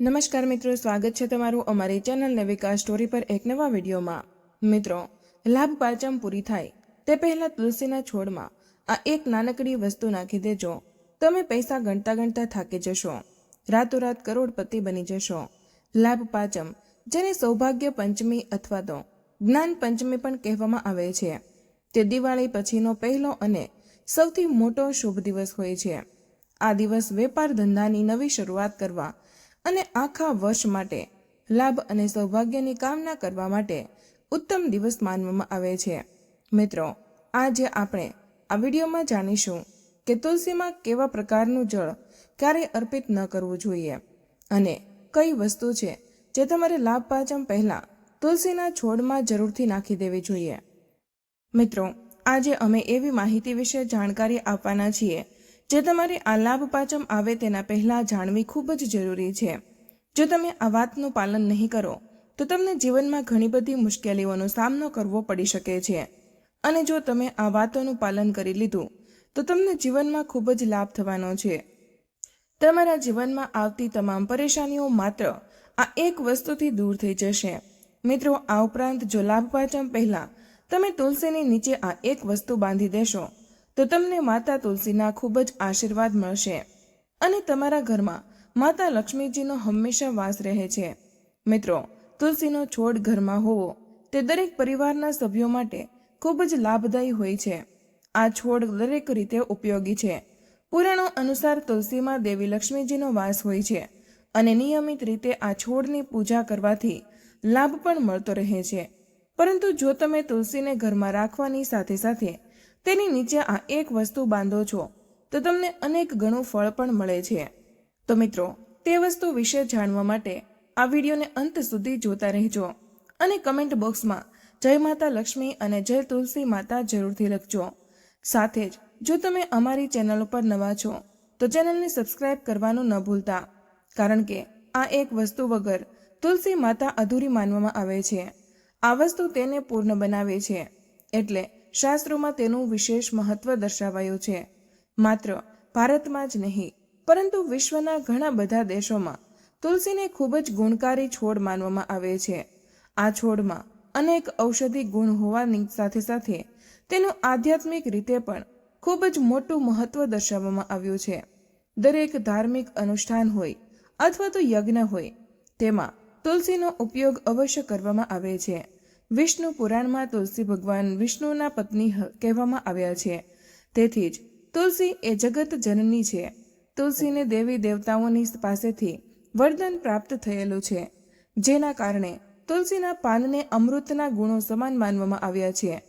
નમસ્કાર મિત્રો, સ્વાગત છે તમારું અમારી ચેનલ નવિકા સ્ટોરી પર એક નવા વિડીયોમાં. મિત્રો, લાભ પાંચમ પૂરી થાય, તે પહેલા તુલસીના છોડમાં આ એક નાનકડી વસ્તુ નાખી દેજો. તમે પૈસા ગણતા ગણતા થાકી જશો. રાતોરાત કરોડપતિ બની જશો. લાભ પાંચમ, જેને સૌભાગ્ય પંચમી અથવા તો જ્ઞાન પંચમી પણ કહેવામાં આવે છે, તે દિવાળી પછીનો પહેલો અને સૌથી મોટો શુભ દિવસ હોય છે. આ દિવસ વેપાર ધંધાની નવી શરૂઆત કરવા અને આખા વર્ષ માટે લાભ અને સૌભાગ્યની કામના કરવા માટે ઉત્તમ દિવસ માનવામાં આવે છે. મિત્રો, આજે આપણે આ વિડીયોમાં જાણીશું કે તુલસીમાં કેવા પ્રકારનું જળ ક્યારે અર્પિત ન કરવું જોઈએ અને કઈ વસ્તુ છે જે તમારે લાભ પાચમ પહેલાં તુલસીના છોડમાં જરૂરથી નાખી દેવી જોઈએ. મિત્રો, આજે અમે એવી માહિતી વિશે જાણકારી આપવાના છીએ જે તમારે આ લાભ પાચમ આવે તેના પહેલાં જાણવી ખૂબ જ જરૂરી છે. જો તમે આ વાતનું પાલન નહીં કરો, તો તમને જીવનમાં ઘણી બધી મુશ્કેલીઓનો સામનો કરવો પડી શકે છે. અને જો તમે આ વાતોનું પાલન કરી લીધું, તો તમને જીવનમાં ખૂબ જ લાભ થવાનો છે. તમારા જીવનમાં આવતી તમામ પરેશાનીઓ માત્ર આ એક વસ્તુથી દૂર થઈ જશે. મિત્રો, આ ઉપરાંત જો લાભ પાંચમ પહેલાં તમે તુલસીની નીચે આ એક વસ્તુ બાંધી દેશો તો તમને માતા તુલસીના ખૂબ જ આશીર્વાદ મળશે. અને તમારા ઘરમાં માતા લક્ષ્મીજીનો હંમેશા વાસ રહે છે. મિત્રો, તુલસીનો છોડ ઘરમાં હોવો તે દરેક પરિવારના સભ્યો માટે ખૂબ જ લાભદાયી હોય છે. આ છોડ દરેક રીતે ઉપયોગી છે. પુરાણો અનુસાર તુલસીમાં દેવી લક્ષ્મીજીનો વાસ હોય છે અને નિયમિત રીતે આ છોડની પૂજા કરવાથી લાભ પણ મળતો રહે છે. પરંતુ જો તમે તુલસીને ઘરમાં રાખવાની સાથે સાથે તેની નીચે આ એક વસ્તુ બાંધો છો, તો તમને અનેક ગણું ફળ પણ મળે છે. તો મિત્રો, તે વસ્તુ વિશે જાણવા માટે આ વિડીયોને અંત સુધી જોતા રહેજો અને કમેન્ટ બોક્સમાં જય માતા લક્ષ્મી અને જય તુલસી માતા જરૂરથી લખજો. સાથે જ, જો તમે અમારી ચેનલ ઉપર નવા છો, તો ચેનલને સબસ્ક્રાઇબ કરવાનું ન ભૂલતા, કારણ કે આ એક વસ્તુ વગર તુલસી માતા અધૂરી માનવામાં આવે છે. આ વસ્તુ તેને પૂર્ણ બનાવે છે, એટલે શાસ્ત્રોમાં તેનું વિશેષ મહત્વ દર્શાવાયું છે. માત્ર ભારતમાં જ નહીં, પરંતુ વિશ્વના ઘણા બધા દેશોમાં તુલસીને ખૂબ જ ગુણકારી છોડ માનવામાં આવે છે. આ છોડમાં અનેક ઔષધિ ગુણ હોવાની સાથે સાથે તેનું આધ્યાત્મિક રીતે પણ ખૂબ જ મોટું મહત્વ દર્શાવવામાં આવ્યું છે. દરેક ધાર્મિક અનુષ્ઠાન હોય અથવા તો યજ્ઞ હોય, તેમાં તુલસીનો ઉપયોગ અવશ્ય કરવામાં આવે છે. વિષ્ણુ પુરાણમાં તુલસી ભગવાન વિષ્ણુના પત્ની કહેવામાં આવ્યા છે. તેથી જ તુલસી એ જગત જનની છે. તુલસીને દેવી દેવતાઓની પાસેથી વરદાન પ્રાપ્ત થયેલું છે. જેના કારણે તુલસીના પાનને અમૃતના ગુણો સમાન માનવામાં આવ્યા છે.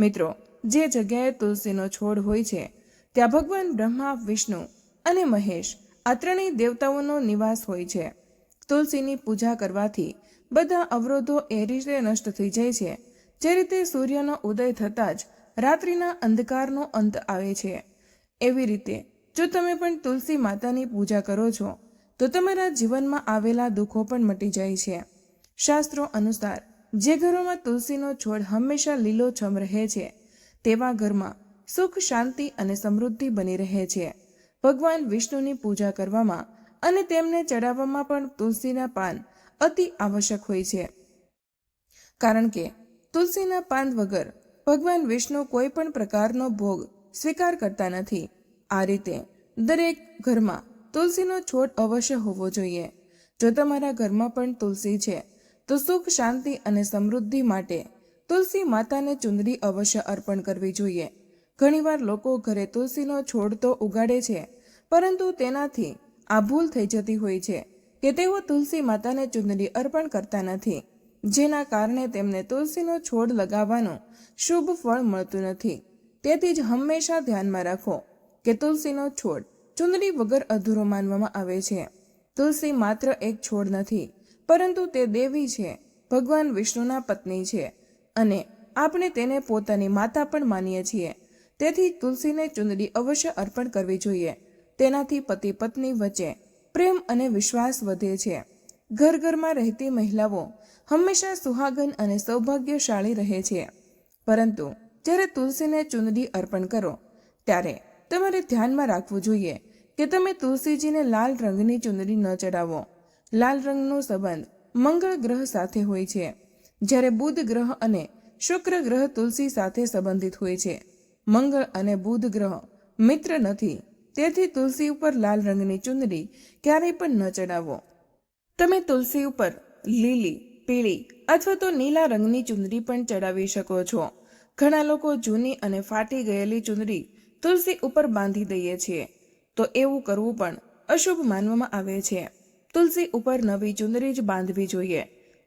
મિત્રો, જે જગ્યાએ તુલસીનો છોડ હોય છે, ત્યાં ભગવાન બ્રહ્મા, વિષ્ણુ અને મહેશ આ ત્રણેય દેવતાઓનો નિવાસ હોય છે. તુલસીની પૂજા કરવાથી બધા અવરોધો એ રીતે નષ્ટ થઈ જાય છે. જે રીતે સૂર્યનો ઉદય થતાં જ રાત્રિના અંધકારનો અંત આવે છે. એવી રીતે, જો તમે પણ તુલસી માતાની પૂજા કરો છો, તો તમારા જીવનમાં આવેલા દુઃખો પણ મટી જાય છે. શાસ્ત્રો અનુસાર, જે ઘરોમાં તુલસીનો છોડ હંમેશા લીલોછમ રહે છે, તેવા ઘરમાં સુખ, શાંતિ અને સમૃદ્ધિ બની રહે છે. ભગવાન વિષ્ણુની પૂજા કરવામાં અને તેમને ચડાવવામાં પણ તુલસીના પાન અતિ આવશ્યક હોય છે. કારણ કે, તુલસીના પાન વગર ભગવાન વિષ્ણુ કોઈ પણ પ્રકારનો ભોગ સ્વીકાર કરતા નથી. આ રીતે, દરેક ઘરમાં તુલસીનો છોડ અવશ્ય હોવો જોઈએ. જો તમારા ઘરમાં પણ તુલસી છે, તો સુખ, શાંતિ અને સમૃદ્ધિ માટે તુલસી માતાને ચુંદડી અવશ્ય અર્પણ કરવી જોઈએ. ઘણીવાર લોકો ઘરે તુલસીનો છોડ તો ઉગાડે છે, પરંતુ તેનાથી આ ભૂલ થઈ જતી હોય છે. કે તેઓ તુલસી માતાને ચુંદડી અર્પણ કરતા નથી, જેના કારણે તેમને તુલસીનો છોડ લગાવવાનું શુભ ફળ મળતું નથી. તેથી જ હંમેશા ધ્યાનમાં રાખો કે તુલસીનો છોડ ચુંદડી વગર અધૂરો માનવામાં આવે છે. તુલસી માત્ર એક છોડ નથી, પરંતુ તે દેવી છે, ભગવાન વિષ્ણુના પત્ની છે, અને આપણે તેને પોતાની માતા પણ માનીએ છીએ. તેથી તુલસીને ચુંદડી અવશ્ય અર્પણ કરવી જોઈએ. તેનાથી પતિ પત્ની વચ્ચે પ્રેમ અને વિશ્વાસ વધે છે. ઘર ઘરમાં રહેતી મહિલાઓ હંમેશા સુહાગન અને સૌભાગ્યશાળી રહે છે. પરંતુ જ્યારે તુલસીને ચુંદડી અર્પણ કરો, ત્યારે તમારે ધ્યાનમાં રાખવું જોઈએ કે તમે તુલસીજીને લાલ રંગની ચુંદડી ન ચડાવો લાલ રંગનો સંબંધ મંગળ ગ્રહ સાથે હોય છે. જ્યારે બુધ ગ્રહ અને શુક્ર ગ્રહ તુલસી સાથે સંબંધિત હોય છે. મંગળ અને બુધ ગ્રહ મિત્ર નથી. તેથી તુલસી ઉપર લાલ રંગની ચુંદડી ક્યારેય પણ ન ચડાવો. તમે તુલસી ઉપર લીલી, પીળી અથવા તો નીલા રંગની ચુંદડી પણ ચડાવી શકો છો. ઘણા લોકો જૂની અને ફાટી ગયેલી ચુંદડી તુલસી ઉપર બાંધી દઈએ છીએ. તો એવું કરવું પણ અશુભ માનવામાં આવે છે. તુલસી ઉપર નવી ચુંદડી જ બાંધવી જોઈએ.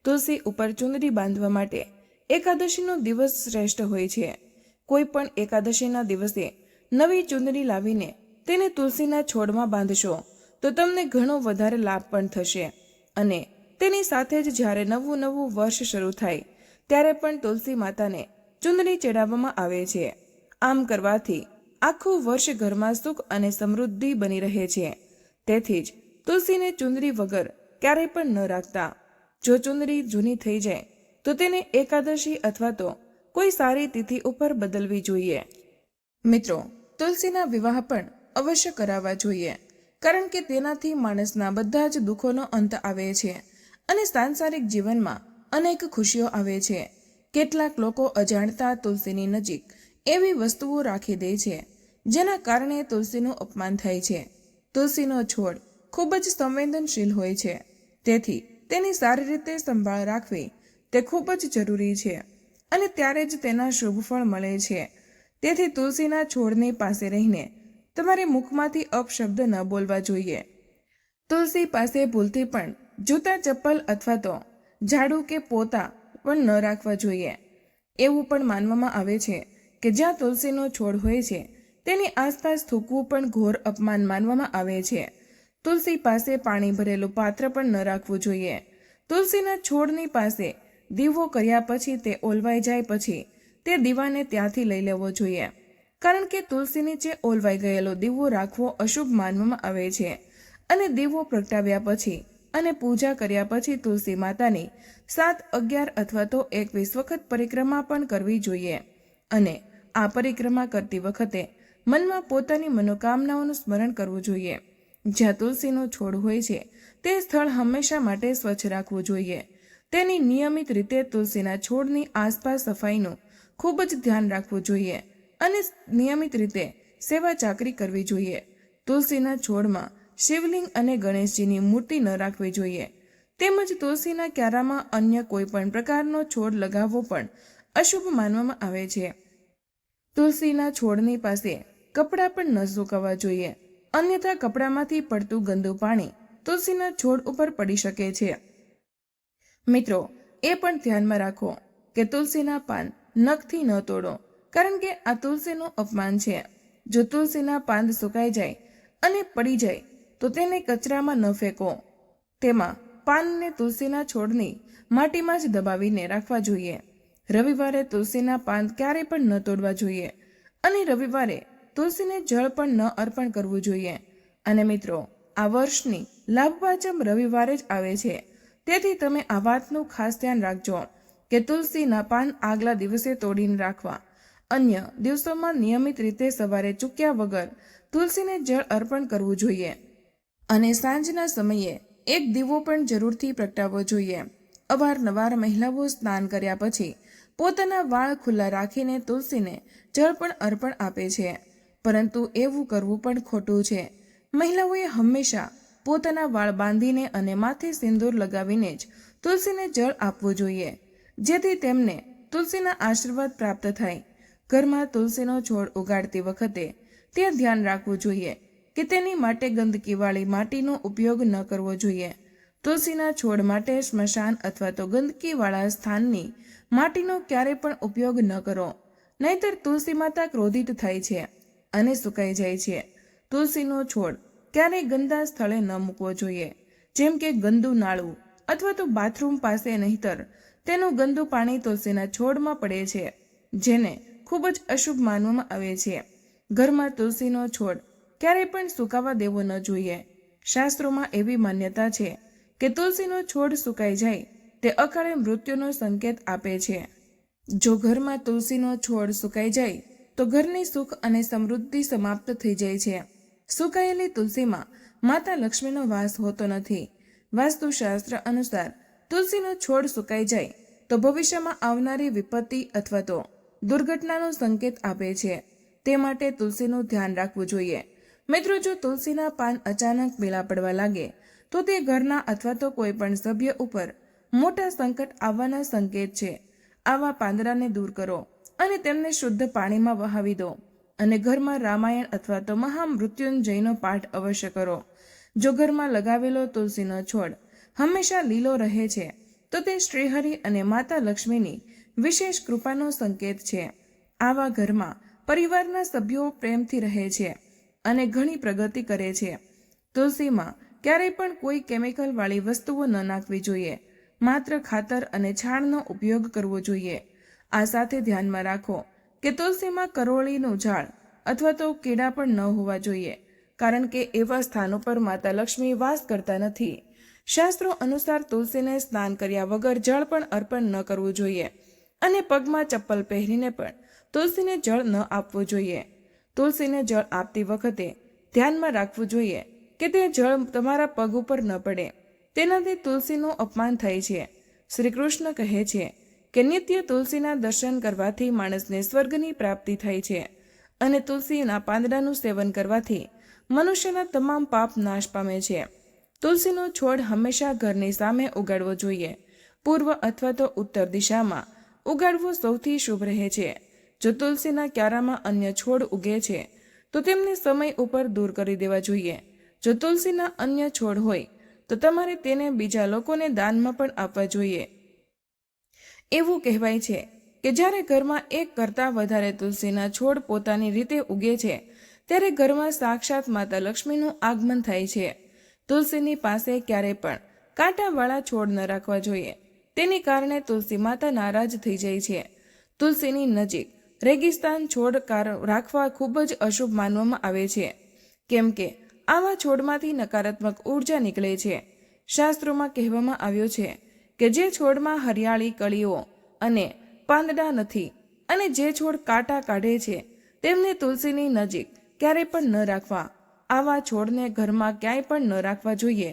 તુલસી ઉપર ચુંદડી બાંધવા માટે એકાદશીનો દિવસ શ્રેષ્ઠ હોય છે. કોઈ પણ એકાદશીના દિવસે નવી ચુંદડી લાવીને તેને તુલસીના છોડમાં બાંધશો, તો તમને ઘણો વધારે લાભ પણ થશે. અને તેની સાથે જ જ્યારે નવું નવું વર્ષ શરૂ થાય, ત્યારે પણ તુલસી માતાને ચુંદડી ચડાવવામાં આવે છે. આમ કરવાથી આખું વર્ષ ઘરમાં સુખ અને સમૃદ્ધિ બની રહે છે. તેથી જ તુલસીને ચુંદડી વગર ક્યારેય પણ ન રાખતા. જો ચુંદડી જૂની થઈ જાય, તો તેને એકાદશી અથવા તો કોઈ સારી તિથિ ઉપર બદલવી જોઈએ. મિત્રો, તુલસીના વિવાહ પણ અવશ્ય કરાવવા જોઈએ. કારણ કે તેનાથી માણસના બધા જ દુઃખોનો અંત આવે છે અને સાંસારિક જીવનમાં અનેક ખુશીઓ આવે છે. કેટલાક લોકો અજાણતા તુલસીની નજીક એવી વસ્તુઓ રાખી દે છે, જેના કારણે તુલસીનું અપમાન થાય છે. તુલસીનો છોડ ખૂબ જ સંવેદનશીલ હોય છે, તેથી તેની સારી રીતે સંભાળ રાખવી તે ખૂબ જ જરૂરી છે અને ત્યારે જ તેના શુભ ફળ મળે છે. તેથી તુલસીના છોડની પાસે રહીને તમારે મુખમાંથી અપશબ્દ ન બોલવા જોઈએ. તુલસી પાસે ભૂલથી પણ જૂતા ચપ્પલ અથવા તો ઝાડુ કે પોતા પણ ન રાખવા જોઈએ. એવું પણ માનવામાં આવે છે કે જ્યાં તુલસીનો છોડ હોય છે, તેની આસપાસ થૂકવું પણ ઘોર અપમાન માનવામાં આવે છે. તુલસી પાસે પાણી ભરેલું પાત્ર પણ ન રાખવું જોઈએ. તુલસીના છોડની પાસે દીવો કર્યા પછી તે ઓલવાઈ જાય પછી તે દીવાને ત્યાંથી લઈ લેવો જોઈએ. કારણ કે તુલસી નીચે ઓલવાઈ ગયેલો દીવો રાખવો અશુભ માનવામાં આવે છે. અને દીવો પ્રગટાવ્યા પછી અને પૂજા કર્યા પછી તુલસી માતાની સાત અગિયાર અથવા તો એકવીસ વખત પરિક્રમા પણ કરવી જોઈએ. અને આ પરિક્રમા કરતી વખતે મનમાં પોતાની મનોકામનાઓનું સ્મરણ કરવું જોઈએ. જ્યાં તુલસીનો છોડ હોય છે, તે સ્થળ હંમેશા માટે સ્વચ્છ રાખવું જોઈએ. તેની નિયમિત રીતે તુલસીના છોડની આસપાસ સફાઈનું ખૂબ જ ધ્યાન રાખવું જોઈએ. અને નિયમિત રીતે સેવા ચાકરી કરવી જોઈએ. તુલસીના છોડમાં શિવલિંગ અને ગણેશજીની મૂર્તિ ન રાખવી જોઈએ. તેમજ તુલસીના ક્યારામાં અન્ય કોઈ પણ પ્રકારનો છોડ લગાવવો પણ અશુભ માનવામાં આવે છે. તુલસીના છોડની પાસે કપડાં પણ ન સુકવવા જોઈએ. અન્યથા કપડામાંથી પડતું ગંદુ પાણી તુલસીના છોડ ઉપર પડી શકે છે. મિત્રો, એ પણ ધ્યાનમાં રાખો કે તુલસીના પાન નખથી ન તોડો. કારણ કે આ તુલસીનું અપમાન છે. જો તુલસીના પાન સુકાઈ જાય અને પડી જાય, તો તેને કચરામાં ન ફેંકો. તેમાં પાનને તુલસીના છોડની માટીમાં જ દબાવીને રાખવા જોઈએ. રવિવારે તુલસીના પાન ક્યારેય પણ ન તોડવા જોઈએ અને રવિવારે તુલસીને જળ પણ ન અર્પણ કરવું જોઈએ. અને મિત્રો, આ વર્ષની લાભવાચમ રવિવારે જ આવે છે. તેથી તમે આ વાતનું ખાસ ધ્યાન રાખજો કે તુલસીના પાન આગલા દિવસે તોડીને રાખવા. અન્ય દિવસોમાં નિયમિત રીતે સવારે ચૂક્યા વગર તુલસીને જળ અર્પણ કરવું જોઈએ. અને સાંજના સમયે એક દીવો પણ જરૂરથી પ્રગટાવવો જોઈએ. અવારનવાર મહિલાઓ સ્નાન કર્યા પછી પોતાના વાળ ખુલ્લા રાખીને તુલસીને જળ પણ અર્પણ આપે છે. પરંતુ એવું કરવું પણ ખોટું છે. મહિલાઓએ હંમેશા પોતાના વાળ બાંધીને અને માથે સિંદૂર લગાવીને જ તુલસીને જળ આપવું જોઈએ. જેથી તેમને તુલસીના આશીર્વાદ પ્રાપ્ત થાય. ઘરમાં તુલસીનો છોડ ઉગાડતી વખતે તે ધ્યાન રાખવું જોઈએ કે તેની માટે ગંદકીવાળી માટીનો ઉપયોગ ન કરવો જોઈએ. તુલસીના છોડ માટે સ્મશાન અથવા તો ગંદકીવાળા સ્થાનની માટીનો ક્યારે પણ ઉપયોગ ન કરો, નહીતર તુલસી માતા ક્રોધિત થાય છે અને સુકાઈ જાય છે. તુલસીનો છોડ ક્યારેય ગંદા સ્થળે ન મૂકવો જોઈએ, જેમ કે ગંદુ નાળું અથવા તો બાથરૂમ પાસે નહીતર તેનું ગંદુ પાણી તુલસીના છોડમાં પડે છે, જેને ખૂબ જ અશુભ માનવામાં આવે છે. ઘરમાં તુલસીનો છોડ ક્યારેય પણ સુકાવા દેવો ન જોઈએ. શાસ્ત્રોમાં એવી માન્યતા છે કે તુલસીનો છોડ સુકાઈ જાય તે અકાળે મૃત્યુનો સંકેત આપે છે. જો ઘરમાં તુલસીનો છોડ સુકાઈ જાય તો ઘરની સુખ અને સમૃદ્ધિ સમાપ્ત થઈ જાય છે. સુકાયેલી તુલસીમાં માતા લક્ષ્મીનો વાસ હોતો નથી. વાસ્તુશાસ્ત્ર અનુસાર તુલસીનો છોડ સુકાઈ જાય તો ભવિષ્યમાં આવનારી વિપત્તિ અથવા તો દુર્ઘટનાનો સંકેત આપે છે. તે માટે તુલસીનું ધ્યાન રાખવું જોઈએ. મિત્રો, જો તુલસીના પાન અચાનક પીળા પડવા લાગે, તો તે ઘરના અથવા તો કોઈ પણ સભ્ય ઉપર મોટા સંકટ આવવાના સંકેત છે. આવા પાંદડાને દૂર કરો અને તેમને શુદ્ધ પાણીમાં વહાવી દો અને ઘરમાં રામાયણ અથવા તો મહામૃત્યુંજયનો પાઠ અવશ્ય કરો. જો ઘરમાં લગાવેલો તુલસીનો છોડ હંમેશા લીલો રહે છે, તો તે શ્રીહરિ અને માતા લક્ષ્મીની વિશેષ કૃપાનો સંકેત છે. આવા ઘરમાં પરિવારના સભ્યો પ્રેમથી રહે છે અને ઘણી પ્રગતિ કરે છે. તુલસીમાં ક્યારેય પણ કોઈ કેમિકલવાળી વસ્તુઓ ન નાખવી જોઈએ. માત્ર ખાતર અને છાણનો ઉપયોગ કરવો જોઈએ. આ સાથે ધ્યાનમાં રાખો કે તુલસીમાં કરોળીનું ઝાડ અથવા તો કીડા પણ ન હોવા જોઈએ, કારણ કે એવા સ્થાનો પર માતા લક્ષ્મી વાસ કરતા નથી. શાસ્ત્રો અનુસાર તુલસીને સ્નાન કર્યા વગર જળ પણ અર્પણ ન કરવું જોઈએ. અને પગમાં ચપ્પલ પહેરીને પણ તુલસીને જળ ન આપવું જોઈએ. તુલસીને જળ આપતી વખતે ધ્યાનમાં રાખવું જોઈએ કે તે જળ તમારા પગ ઉપર ન પડે. તેનાથી તુલસીનું અપમાન થાય છે. શ્રી કૃષ્ણ કહે છે કે નિત્ય તુલસીના દર્શન કરવાથી માણસને સ્વર્ગની પ્રાપ્તિ થાય છે અને તુલસીના પાંદડાનું સેવન કરવાથી મનુષ્યના તમામ પાપ નાશ પામે છે. તુલસીનો છોડ હંમેશા ઘરની સામે ઉગાડવો જોઈએ. પૂર્વ અથવા તો ઉત્તર દિશામાં ઉગાડવો સૌથી શુભ રહે છે. જો તુલસીના ક્યારામાં અન્ય છોડ ઉગે છે, તો તેમને સમય ઉપર દૂર કરી દેવા જોઈએ. જો તુલસીના અન્ય છોડ હોય, તો તમારે તેને બીજા લોકોને દાનમાં પણ આપવા જોઈએ. એવું કહેવાય છે કે જ્યારે ઘરમાં એક કરતાં વધારે તુલસીના છોડ પોતાની રીતે ઉગે છે, ત્યારે ઘરમાં સાક્ષાત માતા લક્ષ્મીનું આગમન થાય છે. તુલસીની પાસે ક્યારેય પણ કાંટાવાળા છોડ ન રાખવા જોઈએ. તેની કારણે તુલસી માતા નારાજ થઈ જાય છે. તુલસીની નજીક રેગિસ્તાન છોડ રાખવા ખૂબ જ અશુભ માનવામાં આવે છે. કેમ કે આવા છોડમાંથી નકારાત્મક ઊર્જા નીકળે છે. શાસ્ત્રોમાં કહેવામાં આવ્યો છે કે જે છોડમાં હરિયાળી, કળીઓ અને પાંદડા નથી અને જે છોડ કાંટા કાઢે છે, તેમને તુલસીની નજીક ક્યારેય પણ ન રાખવા. આવા છોડને ઘરમાં ક્યાંય પણ ન રાખવા જોઈએ,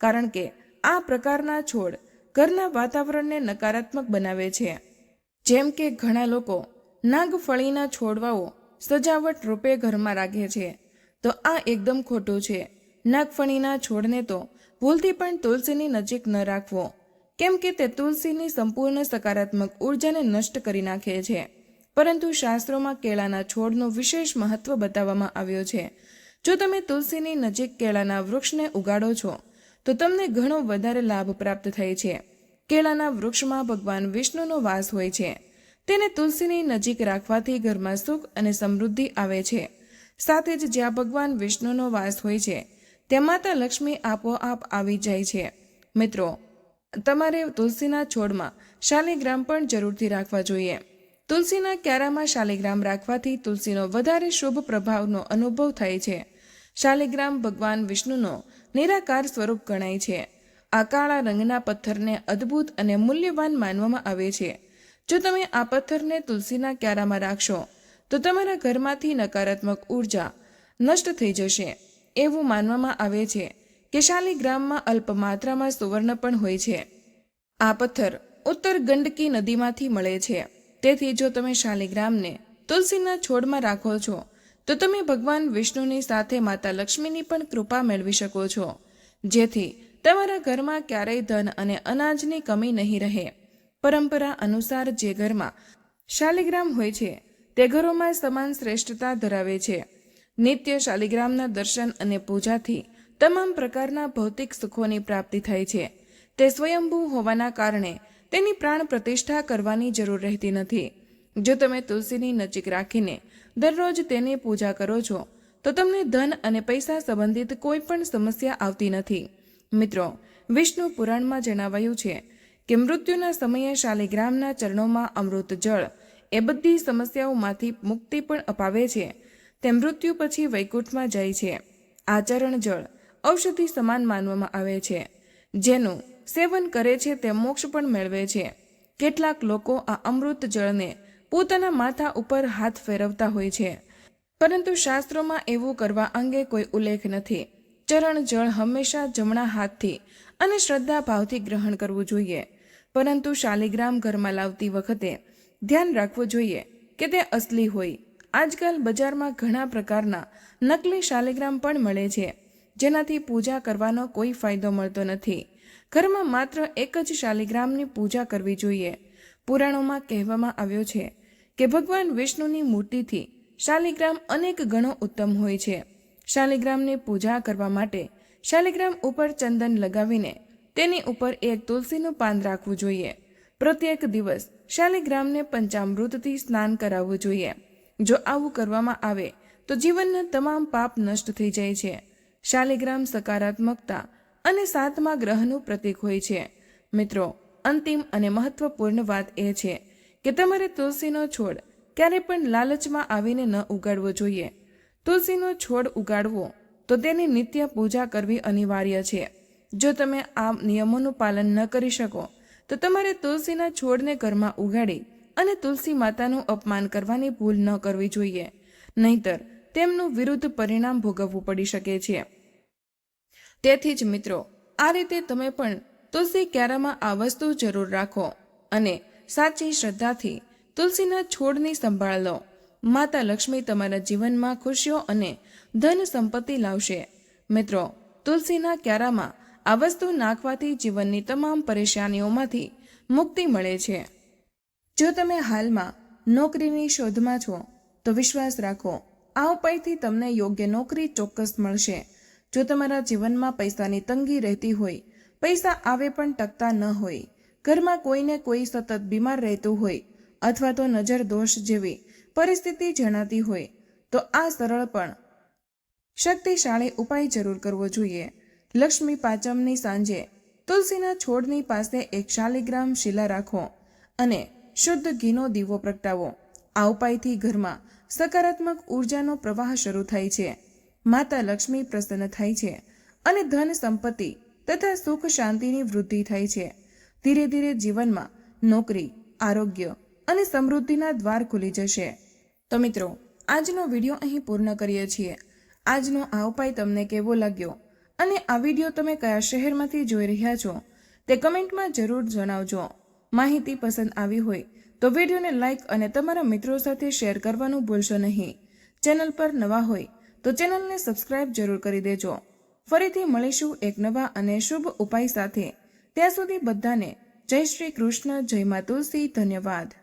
કારણ કે આ પ્રકારના છોડ ઘરના વાતાવરણને નકારાત્મક બનાવે છે. જેમ કે ઘણા લોકો નાગફળીના છોડવાઓ સજાવટ રૂપે ઘરમાં રાખે છે. તો આ એકદમ ખોટું છે. નાગફણીના છોડને તો ભૂલથી પણ તુલસીની નજીક ન રાખવો. કેમ કે તે તુલસીની સંપૂર્ણ સકારાત્મક ઉર્જાને નષ્ટ કરી નાખે છે. પરંતુ શાસ્ત્રોમાં કેળાના છોડનું વિશેષ મહત્વ બતાવવામાં આવ્યો છે. જો તમે તુલસીની નજીક કેળાના વૃક્ષને ઉગાડો છો તો તમને ઘણો વધારે લાભ પ્રાપ્ત થાય છે. કેળાના વૃક્ષમાં ભગવાન વિષ્ણુનો વાસ હોય છે. તેને તુલસીની નજીક રાખવાથી ઘરમાં સુખ અને સમૃદ્ધિ આવે છે. સાથે જ જ્યાં ભગવાન વિષ્ણુનો વાસ હોય છે, ત્યાં માતા લક્ષ્મી આપોઆપ આવી જાય છે. મિત્રો, તમારે તુલસીના છોડમાં શાલિગ્રામ પણ જરૂરથી રાખવા જોઈએ. તુલસીના ક્યારામાં શાલિગ્રામ રાખવાથી તુલસીનો વધારે શુભ પ્રભાવનો અનુભવ થાય છે. શાલિગ્રામ ભગવાન વિષ્ણુનો નિરાકાર સ્વરૂપ ગણાય છે. આ કાળા રંગના પથ્થરને અદ્ભુત અને મૂલ્યવાન માનવામાં આવે છે. જો તમે આ પથ્થરને તુલસીના ક્યારામાં રાખશો, તો તમારા ઘરમાંથી નકારાત્મક ઊર્જા નષ્ટ થઈ જશે. એવું માનવામાં આવે છે કે શાલિગ્રામમાં અલ્પ માત્રામાં સુવર્ણ પણ હોય છે. આ પથ્થર ઉત્તર ગંડકી નદીમાંથી મળે છે. તેથી જો તમે શાલિગ્રામને તુલસીના છોડમાં રાખો છો તો તમે ભગવાન વિષ્ણુની સાથે માતા લક્ષ્મીની પણ કૃપા મેળવી શકો છો. જેથી તમારા ઘરમાં ક્યારેય ધન અને અનાજની કમી નહીં રહે. પરંપરા અનુસાર જે ઘરમાં શાલિગ્રામ હોય છે, તે ઘરોમાં સમાન શ્રેષ્ઠતા ધરાવે છે. નિત્ય શાલિગ્રામના દર્શન અને પૂજાથી તમામ પ્રકારના ભૌતિક સુખોની પ્રાપ્તિ થાય છે. તે સ્વયંભૂ હોવાના કારણે તેની પ્રાણ પ્રતિષ્ઠા કરવાની જરૂર રહેતી નથી. જો તમે તુલસીની નજીક રાખીને દરરોજ તેની પૂજા કરો છો, તો તમને ધન અને પૈસા સંબંધિત કોઈ પણ સમસ્યા આવતી નથી. મિત્રો, વિષ્ણુ પુરાણમાં જણાવાયું છે કે મૃત્યુના સમયે શાલિગ્રામના ચરણોમાં અમૃત જળ એ બધી સમસ્યાઓમાંથી મુક્તિ પણ અપાવે છે. તે મૃત્યુ પછી વૈકુંઠમાં જાય છે. આ ચરણ જળ ઔષધિ સમાન માનવામાં આવે છે. જેનું સેવન કરે છે તે મોક્ષ પણ મેળવે છે. કેટલાક લોકો આ અમૃત જળને પોતાના માથા ઉપર હાથ ફેરવતા હોય છે. પરંતુ શાસ્ત્રોમાં એવું કરવા અંગે કોઈ ઉલ્લેખ નથી. ચરણ જળ હંમેશા જમણા હાથથી અને શ્રદ્ધા ભાવથી ગ્રહણ કરવું જોઈએ. પરંતુ શાલિગ્રામ ઘરમાં લાવતી વખતે ધ્યાન રાખવું જોઈએ કે તે અસલી હોય. આજકાલ બજારમાં ઘણા પ્રકારના નકલી શાલિગ્રામ પણ મળે છે, જેનાથી પૂજા કરવાનો કોઈ ફાયદો મળતો નથી. ઘરમાં માત્ર એક જ શાલિગ્રામની પૂજા કરવી જોઈએ. પુરાણોમાં કહેવામાં આવ્યો છે કે ભગવાન વિષ્ણુની મૂર્તિથી શાલિગ્રામ અનેક ગણો ઉત્તમ હોય છે. શાલિગ્રામની પૂજા કરવા માટે શાલિગ્રામ ઉપર ચંદન લગાવીને તેની ઉપર એક તુલસીનું પાન રાખવું જોઈએ. પ્રત્યેક દિવસ શાલિગ્રામને પંચામૃતથી સ્નાન કરાવવું જોઈએ. જો આવું કરવામાં આવે, તો જીવનના તમામ પાપ નષ્ટ થઈ જાય છે. શાલિગ્રામ સકારાત્મકતા અને સાતમા ગ્રહનું પ્રતીક હોય છે. મિત્રો, અંતિમ અને મહત્વપૂર્ણ વાત એ છે કે તમારે તુલસીનો છોડ ક્યારે પણ લાલચમાં આવીને ન ઉગાડવો જોઈએ. તુલસીનો છોડ ઉગાડવો તો તેની નિત્ય પૂજા કરવી અનિવાર્ય છે. જો તમે આ નિયમોનું પાલન ન કરી શકો, તો તમારે તુલસીના છોડને ઘરમાં ઉગાડી અને તુલસી માતાનું અપમાન કરવાની ભૂલ ન કરવી જોઈએ. નહીતર, તેમનું વિરુદ્ધ પરિણામ ભોગવવું પડી શકે છે. તેથી જ મિત્રો, આ રીતે તમે પણ તુલસી ક્યારામાં આ વસ્તુ જરૂર રાખો અને સાચી શ્રદ્ધાથી તુલસીના છોડની સંભાળ લો. માતા લક્ષ્મી તમારા જીવનમાં ખુશીઓ અને ધન સંપત્તિ લાવશે. મિત્રો, તુલસીના ક્યારામાં આ વસ્તુ નાખવાથી જીવનની તમામ પરેશાનીઓમાંથી મુક્તિ મળે છે. જો તમે હાલમાં નોકરીની શોધમાં છો, તો વિશ્વાસ રાખો, આ ઉપાયથી તમને યોગ્ય નોકરી ચોક્કસ મળશે. જો તમારા જીવનમાં પૈસાની તંગી રહેતી હોય, પૈસા આવે પણ ટકતા ન હોય. ઘરમાં કોઈને કોઈ સતત બીમાર રહેતું હોય અથવા તો નજર દોષ જેવી પરિસ્થિતિ જણાતી હોય, તો આ સરળ પણ શક્તિશાળી ઉપાય જરૂર કરવો જોઈએ. લક્ષ્મી પાંચમની સાંજે તુલસીના છોડની પાસે એક શાલિગ્રામ શિલા રાખો અને શુદ્ધ ઘીનો દીવો પ્રગટાવો. આ ઉપાયથી ઘરમાં સકારાત્મક ઉર્જાનો પ્રવાહ શરૂ થાય છે. માતા લક્ષ્મી પ્રસન્ન થાય છે અને ધન સંપત્તિ તથા સુખ શાંતિની વૃદ્ધિ થાય છે. ધીરે ધીરે જીવનમાં નોકરી, આરોગ્ય અને સમૃદ્ધિના દ્વાર ખુલી જશે. તો મિત્રો, આજનો વીડિયો અહીં પૂર્ણ કરીએ છીએ. આજનો આ ઉપાય તમને કેવો લાગ્યો? અને આ વીડિયો તમે કયા શહેરમાંથી જોઈ રહ્યા છો? તે કમેન્ટમાં જરૂર જણાવજો. માહિતી પસંદ આવી હોય તો વિડીયોને લાઇક અને તમારા મિત્રો સાથે શેર કરવાનું ભૂલશો નહીં. ચેનલ પર નવા હોય તો ચેનલને સબસ્ક્રાઇબ જરૂર કરી દેજો. ફરીથી મળીશું એક નવા અને શુભ ઉપાય સાથે. ત્યાં સુધી બધાને જય શ્રી કૃષ્ણ જય મા તુલસી ધન્યવાદ.